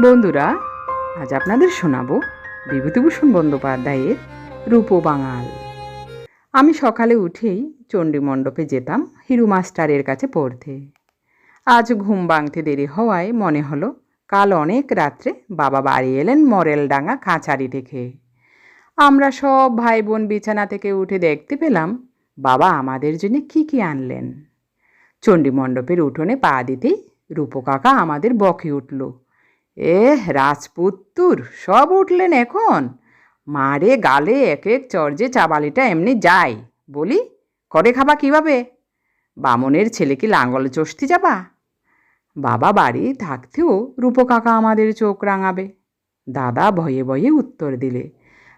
বন্ধুরা, আজ আপনাদের শোনাবো বিভূতিভূষণ বন্দ্যোপাধ্যায়ের রূপ বাঙাল আমি সকালে উঠেই চণ্ডী মণ্ডপে যেতাম হিরু মাস্টারের কাছে পড়তে। আজ ঘুম ভাঙতে দেরি হওয়ায় মনে হলো কাল অনেক রাত্রে বাবা বাড়ি এলেন মরেলডাঙ্গা কাঁচারি থেকে আমরা সব ভাই বোন বিছানা থেকে উঠে দেখতে পেলাম বাবা আমাদের জন্য কি কি আনলেন। চণ্ডী মণ্ডপের উঠোনে পা দিতেই রূপো কাকা আমাদের বকে উঠল। এ রাজপুত্তুর, সব উঠলেন এখন। মারে গালে এক এক চর্যে চাবালিটা এমনি যায়। বলি করে খাবা কীভাবে? বামনের ছেলে কি লাঙ্গল চষতি যাবা? বাবা বাড়ি থাকতেও রূপো কাকা আমাদের চোখ রাঙাবে। দাদা ভয়ে ভয়ে উত্তর দিলে,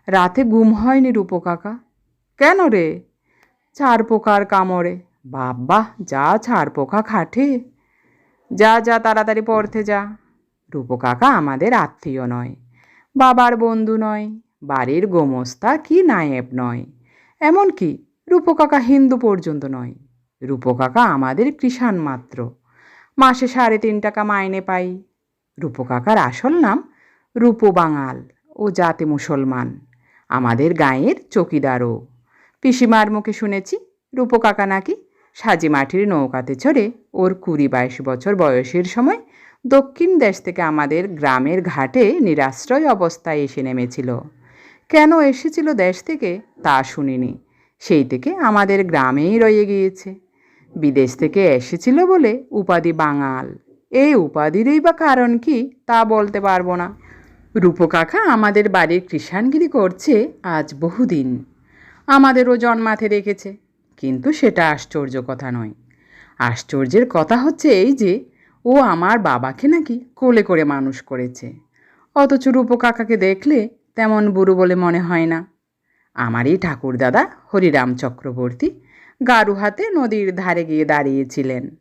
রাতে ঘুম হয়নি রূপো কাকা কেন রে? চার পোকার কামড়ে। বাবা যা ছাড় পোকা খাটে। যা যা, তাড়াতাড়ি পড়তে যা। রূপো কাকা আমাদের আত্মীয় নয়। বাবার বন্ধু নয়, বাড়ির গোমস্তা কি নায়েব নয়। এমনকি রূপো কাকা হিন্দু পর্যন্ত নয়। রূপো কাকা আমাদের কৃষাণ মাত্র। মাসে সাড়ে তিন টাকা মাইনে পাই। রূপো কাকার আসল নাম রূপো বাঙাল ও জাতি মুসলমান। আমাদের গাঁয়ের চকিদারও। পিসিমার মুখে শুনেছি রূপো কাকা নাকি সাজি মাটির নৌকাতে চড়ে ওর কুড়ি বাইশ বছর বয়সের সময় দক্ষিণ দেশ থেকে আমাদের গ্রামের ঘাটে নিরাশ্রয় অবস্থায় এসে নেমেছিল। কেন এসেছিল দেশ থেকে? তা শুনিনি। সেই থেকে আমাদের গ্রামেই রয়ে গিয়েছে। বিদেশ থেকে এসেছিল বলে উপাধি বাঙাল। এই উপাধিরই বা কারণ কি তা বলতে পারব না। রূপকাকা আমাদের বাড়ির কৃষাণগিরি করছে আজ বহুদিন। আমাদেরও জন্মাতে রেখেছে কিন্তু সেটা আশ্চর্য কথা নয়। আশ্চর্যের কথা হচ্ছে এই যে ও আমার বাবাকে নাকি কোলে করে মানুষ করেছে। অথচ রূপো কাকাকে দেখলে তেমন বুড়ো বলে মনে হয় না। আমারই ঠাকুরদাদা হরিরাম চক্রবর্তী গারু হাতে নদীর ধারে গিয়ে দাঁড়িয়েছিলেন।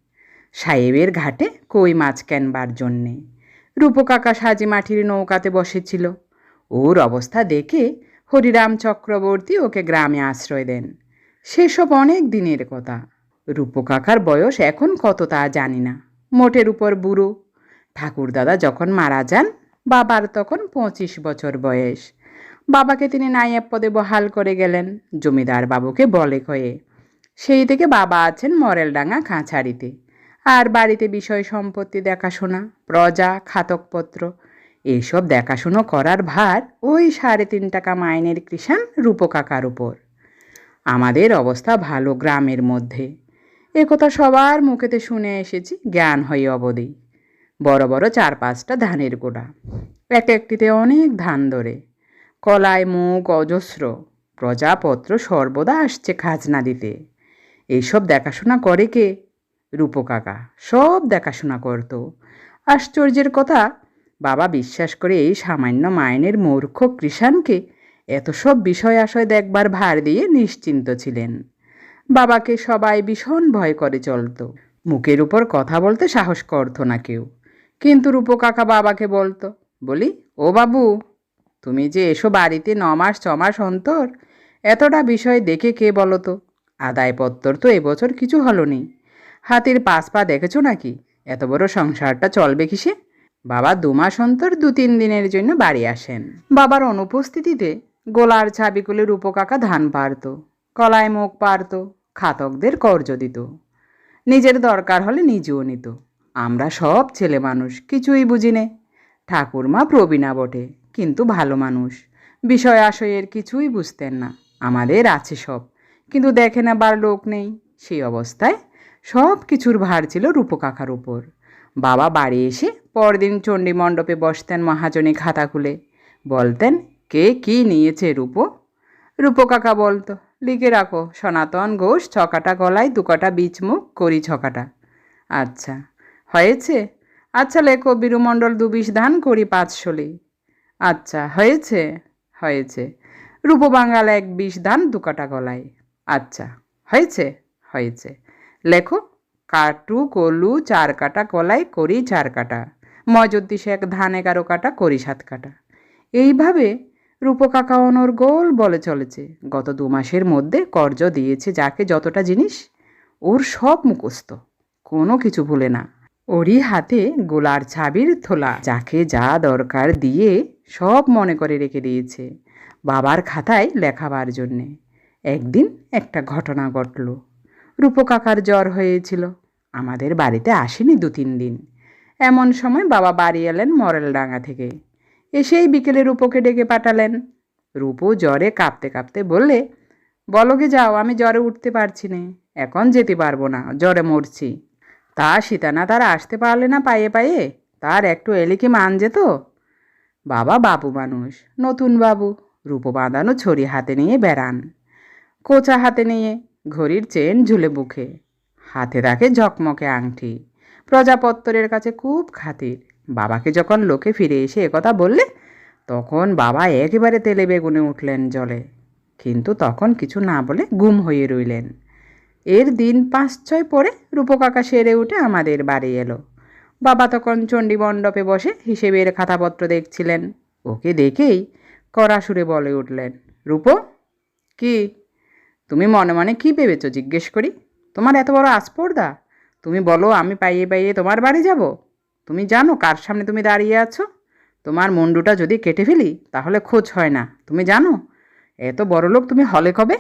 সাহেবের ঘাটে কই মাছ কেনবার জন্যে। রূপো কাকা সাজি মাটির নৌকাতে বসেছিল। ওর অবস্থা দেখে হরিরাম চক্রবর্তী ওকে গ্রামে আশ্রয় দেন। সেসব অনেক দিনের কথা। রূপো কাকার বয়স এখন কত তা জানি না। মোটের উপর বুড়ো। ঠাকুরদাদা যখন মারা যান, বাবার তখন পঁচিশ বছর বয়স। বাবাকে তিনি নায়েব পদে বহাল করে গেলেন, জমিদার বাবুকে বলে কয়ে সেই থেকে বাবা আছেন মরেলডাঙ্গা খাঁচাড়িতে আর বাড়িতে বিষয় সম্পত্তি দেখাশোনা, প্রজা, খাতকপত্র এইসব দেখাশুনো করার ভার ওই সাড়ে তিন টাকা মাইনের কৃষাণ রূপকাকার উপর। আমাদের অবস্থা ভালো গ্রামের মধ্যে। একথা সবার মুখেতে শুনে এসেছি, জ্ঞান হয়ে অবধি। বড় বড় চার পাঁচটা ধানের গোড়া। এক একটিতে অনেক ধান ধরে। কলায় মুখ অজস্র, প্রজাপত্র সর্বদা আসছে খাজনা দিতে। এইসব দেখাশোনা করে কে? রূপো কাকা, সব দেখাশোনা করতো। আশ্চর্যের কথা, বাবা বিশ্বাস করে এই সামান্য মাইনের মূর্খ কৃষাণকে এত সব বিষয় আশয় দেখবার ভার দিয়ে নিশ্চিন্ত ছিলেন। বাবাকে সবাই ভীষণ ভয় করে চলতো। মুখের উপর কথা বলতে সাহস করতো না কেউ। কিন্তু রূপো কাকা বাবাকে বলতো, বলি, ও বাবু, তুমি যে এসো বাড়িতে ন মাস ছ মাস অন্তর, এতটা বিষয় দেখে কে বলো তো আদায়পত্তর তো এবছর কিছু হলো নি হাতির পাশ পা দেখেছ নাকি? এত বড় সংসারটা চলবে কিসে? বাবা দু মাস অন্তর দু তিন দিনের জন্য বাড়ি আসেন। বাবার অনুপস্থিতিতে গোলার ছাবিকুলে রূপকাকা ধান পারত। কলায় মুখ পারত, খাতকদের কর্জ দিত। নিজের দরকার হলে নিজেও নিত। আমরা সব ছেলে মানুষ, কিছুই বুঝি নে। ঠাকুরমা প্রবীণা বটে, কিন্তু ভালো মানুষ। বিষয় আশয়ের কিছুই বুঝতেন না, আমাদের আছে সব। কিন্তু দেখে নেবার লোক নেই। সেই অবস্থায় সব কিছুর ভার ছিল রূপকাকার উপর। বাবা বাড়ি এসে পরদিন চণ্ডী মণ্ডপে বসতেন মহাজনী খাতা খুলে। বলতেন, কে কি নিয়েছে রূপো? রূপো কাকা বলতো লিখে রাখো, সনাতন ঘোষ ছকাটা গলায় দুকাটা বীজমুখ করি ছকাটা। আচ্ছা হয়েছে? আচ্ছা লেখো, বীরুমণ্ডল দুবিশ ধান, করি পাঁচশোলি আচ্ছা হয়েছে? হয়েছে। রূপো বাঙাল এক বিষ ধান, দুকাটা গলায়। আচ্ছা হয়েছে? হয়েছে। লেখো, কাটু, কলু, চার কাটা কলাই করি চার কাটা। মজদ্দি এক ধান, এগারো কাটা, করি সাত কাটা। এইভাবে রূপকাকা অনর গোল বলে চলেছে। গত দু মাসের মধ্যে কর্জ দিয়েছে যাকে যতটা জিনিস, ওর সব মুখস্থ। কোনো কিছু ভুলে না। ওরই হাতে গোলার ছাবির থোলা, যাকে যা দরকার দিয়ে সব মনে করে রেখে দিয়েছে বাবার খাতায় লেখাবার জন্যে। একদিন একটা ঘটনা ঘটল। রূপকাকার জ্বর হয়েছিল। আমাদের বাড়িতে আসেনি দু তিন দিন। এমন সময় বাবা বাড়ি এলেন মরেলডাঙ্গা থেকে। এসেই বিকেলে রূপকে ডেকে পাঠালেন। রূপো জ্বরে কাঁপতে কাঁপতে বললে বলগে যাও, আমি জ্বরে উঠতে পারছি না। এখন যেতে পারব না, জ্বরে মরছি তা সীতানা তার আসতে পারলে না পায়ে পায়ে? তার একটু এলে কি মান যেত বাবা, বাবু মানুষ, নতুন বাবু রূপো বাঁধানো ছড়ি হাতে নিয়ে বেড়ান। কোচা হাতে নিয়ে ঘড়ির চেন ঝুলে বুকে হাতে রাখে ঝকমকে আংটি। প্রজাপত্তরের কাছে খুব খাতির। বাবাকে যখন লোকে ফিরে এসে একথা বললে, তখন বাবা একেবারে তেলে বেগুনে উঠলেন জলে। কিন্তু তখন কিছু না বলে গুম হয়ে রইলেন। এর দিন পাঁচ ছয় পরে রূপকাকা সেরে উঠে আমাদের বাড়ি এলো। বাবা তখন চণ্ডী মণ্ডপে বসে হিসেবের খাতাপত্র দেখছিলেন। ওকে দেখেই কড়া সুরে বলে উঠলেন, রূপ, কি? তুমি মনে মনে কি ভেবেছো? জিজ্ঞেস করি। তোমার এত বড় আস্পর্দা তুমি বলো, আমি পাইয়ে পাইয়ে তোমার বাড়ি যাব? তুমি জানো কার সামনে তুমি দাঁড়িয়ে আছো? তোমার মুন্ডুটা যদি কেটে ফেলি, তাহলে খোঁজ হয় না। তুমি জানো? এত বড় লোক, তুমি হলে কবে?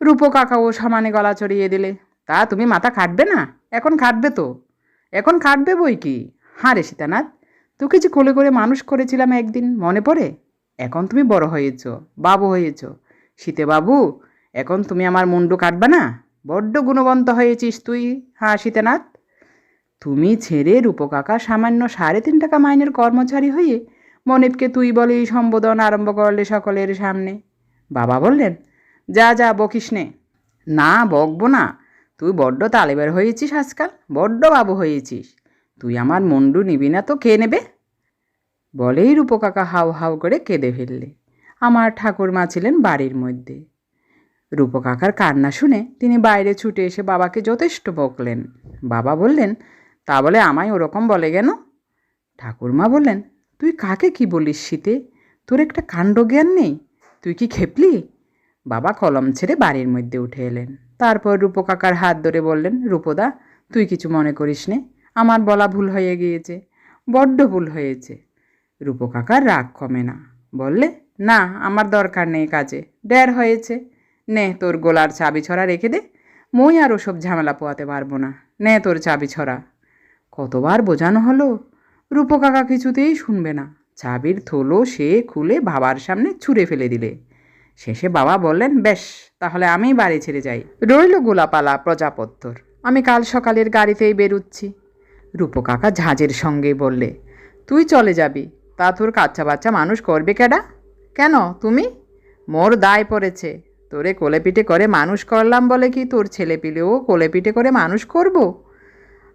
রূপো কাকাও সমানে গলা চড়িয়ে দিলে, তা তুমি মাথা খাটবে না? এখন খাটবে তো। এখন খাটবে বই কি? হ্যাঁ রে সীতানাথ, তোকে যে কোলে করে মানুষ করেছিলাম একদিন, মনে পড়ে? এখন তুমি বড় হয়েছ, বাবু হয়েছ। শীতে বাবু, এখন তুমি আমার মুন্ডু কাটবে না? বড্ড গুণবন্ত হয়েছিস তুই হ্যাঁ শীতেনাথ তুমি ছেড়ে রূপকাকা সামান্য সাড়ে তিন টাকা মাইনের কর্মচারী হয়ে মনিপকে তুই বলে এই সম্বোধন আরম্ভ করলে সকলের সামনে। বাবা বললেন, যা যা, বকিস নে। না, বকবো না। তুই বড্ড তালেবের হয়েছিস আজকাল, বড্ড বাবু হয়েছিস। তুই আমার মুন্ডু নিবি না তো কে নেবে? বলেই রূপকাকা হাউ হাউ করে কেঁদে ফেললে। আমার ঠাকুরমা ছিলেন বাড়ির মধ্যে। রূপকাকার কান্না শুনে তিনি বাইরে ছুটে এসে বাবাকে যথেষ্ট বকলেন। বাবা বললেন তা বলে আমায় ওরকম বলে কেন? ঠাকুরমা বললেন, তুই কাকে কি বলিস শীতে? তোর একটা কাণ্ডজ্ঞান নেই? তুই কি খেপলি? বাবা কলম ছেড়ে বাড়ির মধ্যে উঠে এলেন। তারপর রূপকাকার হাত ধরে বললেন, রূপদা, তুই কিছু মনে করিস নে। আমার বলা ভুল হয়ে গিয়েছে, বড্ড ভুল হয়েছে রূপকাকার রাগ কমে না। বললে, না, আমার দরকার নেই কাজে, ডের হয়েছে। নে, তোর গোলার চাবি ছড়া রেখে দে। মই আর ওসব ঝামেলা পোয়াতে পারব না। নে, তোর চাবি ছড়া। কতবার বোঝানো হলো? রূপকাকা কিছুতেই শুনবে না। চাবির থলো সে খুলে বাবার সামনে ছুঁড়ে ফেলে দিলে। শেষে বাবা বললেন, বেশ, তাহলে আমি বাড়ি ছেড়ে যাই। রইল গোলাপালা প্রজাপত্তর। আমি কাল সকালের গাড়িতেই বেরুচ্ছি। রূপকাকা ঝাঁঝের সঙ্গে বললে, তুই চলে যাবি। তা তোর কাচ্চা বাচ্চা মানুষ করবে কেডা? কেন, তুমি? মোর দায় পড়েছে। তোরে কোলে পিঠে করে মানুষ করলাম বলে কি তোর ছেলে পিলেও কোলে পিঠে করে মানুষ করব?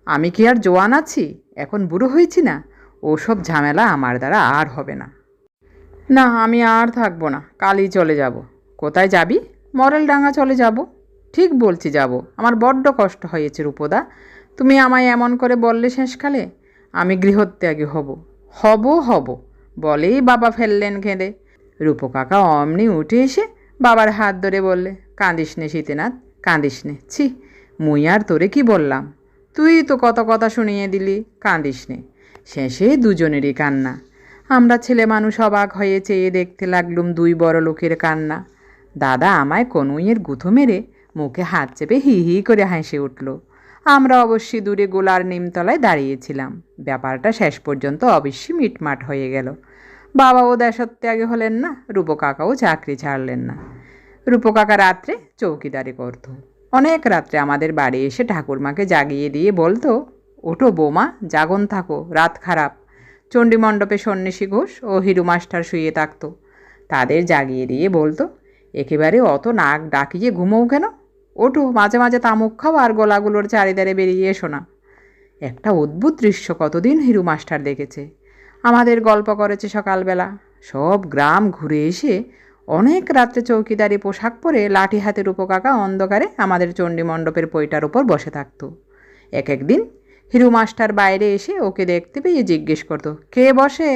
আমি কি আর জোয়ান আছি? এখন বুড়ো হয়েছি না? ওসব ঝামেলা আমার দ্বারা আর হবে না। না, আমি আর থাকব না। কালই চলে যাব। কোথায় যাবি? মরেলডাঙ্গা চলে যাব। ঠিক বলছি যাব। আমার বড্ড কষ্ট হয়েছে, রূপদা। তুমি আমায় এমন করে বললে শেষকালে, আমি গৃহত্যাগী হব। হব হব। বলেই বাবা ফেললেন কেঁদে রূপকাকা অমনি উঠে এসে বাবার হাত ধরে বললে, কাঁদিস নে শীতেনাথ কাঁদিস নে। ছি, মুই আর তোরে কি বললাম? তুই তো কত কথা শুনিয়ে দিলি কাঁদিস নে শেষে দুজনেরই কান্না। আমরা ছেলে মানুষ অবাক হয়ে চেয়ে দেখতে লাগলুম দুই বড় লোকের কান্না। দাদা আমায় কনুইয়ের গুঁথো মেরে মুখে হাত চেপে হি হি করে হেসে উঠল। আমরা অবশ্যই দূরে গোলার নিমতলায় দাঁড়িয়েছিলাম। ব্যাপারটা শেষ পর্যন্ত অবশ্যই মিটমাট হয়ে গেল। বাবাও দেশত্যাগে হলেন না, রূপকাকাও চাকরি ছাড়লেন না। রূপকাকা রাত্রে চৌকিদারি করত। অনেক রাত্রে আমাদের বাড়ি এসে ঠাকুরমাকে জাগিয়ে দিয়ে বলতো, ওঠো বোমা, জাগন থাকো, রাত খারাপ। চণ্ডীমণ্ডপে সন্ন্যাসী ঘোষ ও হিরু মাস্টার শুয়ে থাকতো। তাদের জাগিয়ে দিয়ে বলতো, একেবারে অত নাক ডাকিয়ে ঘুমোও কেন? ওঠো, মাঝে মাঝে তামুক খাও আর গলাগুলোর চারিদারে বেরিয়ে এসো না। একটা অদ্ভুত দৃশ্য কতদিন হিরু মাস্টার দেখেছে। আমাদের গল্প করেছে সকালবেলা। সব গ্রাম ঘুরে এসে অনেক রাত্রে চৌকিদারি পোশাক পরে লাঠি হাতের উপকাকা অন্ধকারে আমাদের চণ্ডী মণ্ডপের পইটার উপর বসে থাকতো। এক একদিন হিরু মাস্টার বাইরে এসে ওকে দেখতে পেয়ে জিজ্ঞেস করতো, কে বসে?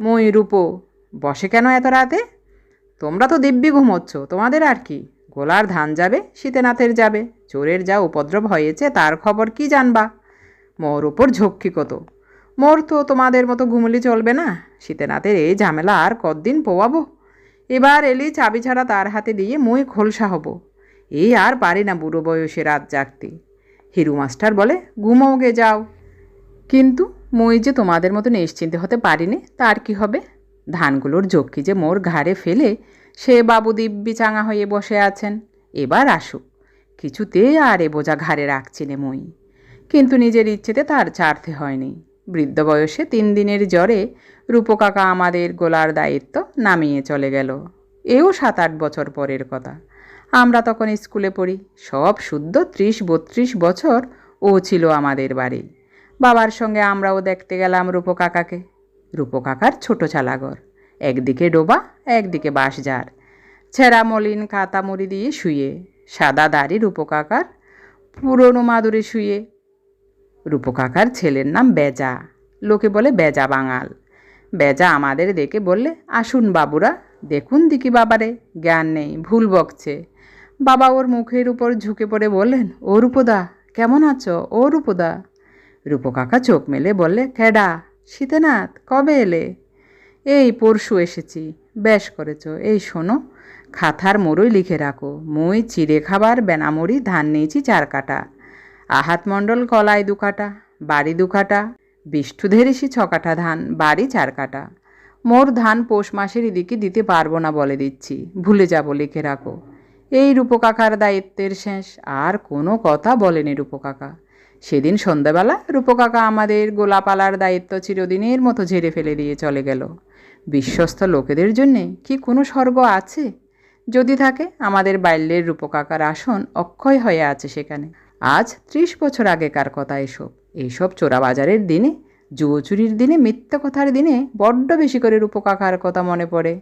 মই, রূপো। বসে কেন এত রাতে? তোমরা তো দিব্যি ঘুমোচ্ছ, তোমাদের আর কি? গোলার ধান যাবে শীতেনাথের যাবে, চোরের যা উপদ্রব হয়েছে তার খবর কি জানবা? মোর উপর ঝক্কি কত? মোর তো তোমাদের মতো ঘুমলি চলবে না শীতেনাথের এই ঝামেলা আর কদিন পোয়াবো? এবার এলি চাবি ছাড়া তার হাতে দিয়ে মই খোলসা হব। এই আর পারে না বুড়ো বয়সে রাত জাগতে। হিরু মাস্টার বলে, ঘুমোও গে, যাও। কিন্তু মই যে তোমাদের মতো নিশ্চিন্তে হতে পারিনি, তার কি হবে? ধানগুলোর জক্কি যে মোর ঘাড়ে ফেলে, সে বাবু দিব্যি চাঙা হয়ে বসে আছেন। এবার আসুক, কিছুতে আর এ বোঝা ঘাড়ে রাখছি নে মই। কিন্তু নিজের ইচ্ছেতে তার ছাড়তে হয়নি। বৃদ্ধ বয়সে তিন দিনের জ্বরে রূপকাকা আমাদের গোলার দায়িত্ব নামিয়ে চলে গেল। এও সাত আট বছর পরের কথা। আমরা তখন স্কুলে পড়ি। সব শুদ্ধ ত্রিশ বত্রিশ বছর ও ছিল আমাদের বাড়ি। বাবার সঙ্গে আমরাও দেখতে গেলাম রূপকাকাকে। রূপকাকার ছোট চালাঘর একদিকে ডোবা, একদিকে বাঁশঝাড়। ছেঁড়া মলিন কাতা মুড়ি দিয়ে শুয়ে, সাদা দাড়ি রূপকাকার, পুরনো মাদুরে শুয়ে রূপকাকার ছেলের নাম বেজা। লোকে বলে বেজা বাঙাল। বেজা আমাদের দেখে বললে, আসুন বাবুরা, দেখুন দিকি বাবারে, জ্ঞান নেই, ভুল বকছে। বাবা ওর মুখের উপর ঝুঁকে পড়ে বললেন, ও রূপদা, কেমন আছো? ও রূপদা? রূপকাকা চোখ মেলে বললে ক্যাডা শীতেনাথ কবে এলে? এই পরশু এসেছি, বেশ করেছ, এই শোনো, খাথার মোড়ই লিখে রাখো, মই চিড়ে খাবার, বেনামুড়ি, ধান নিয়েছি চার কাটা। আহাত মণ্ডল কলাই দু কাটা বাড়ি দু কাটা বিষ্ঠু ধেরেছি ছ কাঠা ধান, বাড়ি চার কাটা মোর ধান পৌষ মাসের এদিকে দিতে পারব না বলে দিচ্ছি, ভুলে যাব লিখে রাখো। এই রূপকাকার দায়িত্বের শেষ, আর কোনো কথা বলেনি রূপকাকা। সেদিন সন্ধ্যাবেলা রূপকাকা আমাদের গোলাপালার দায়িত্ব চিরদিনের মতো ঝেড়ে ফেলে দিয়ে চলে গেল। বিশ্বস্ত লোকেদের জন্যে কি কোনো স্বর্গ আছে? যদি থাকে, আমাদের বাল্যের রূপকাকার আসন অক্ষয় হয়ে আছে সেখানে। আজ ত্রিশ বছর আগেকার কথা এসব। এইসব চোরাবাজারের দিনে যুবচুরির দিনে, মিথ্যা কথার দিনে বড্ড বেশি করে রূপকাকার কথা মনে পড়ে।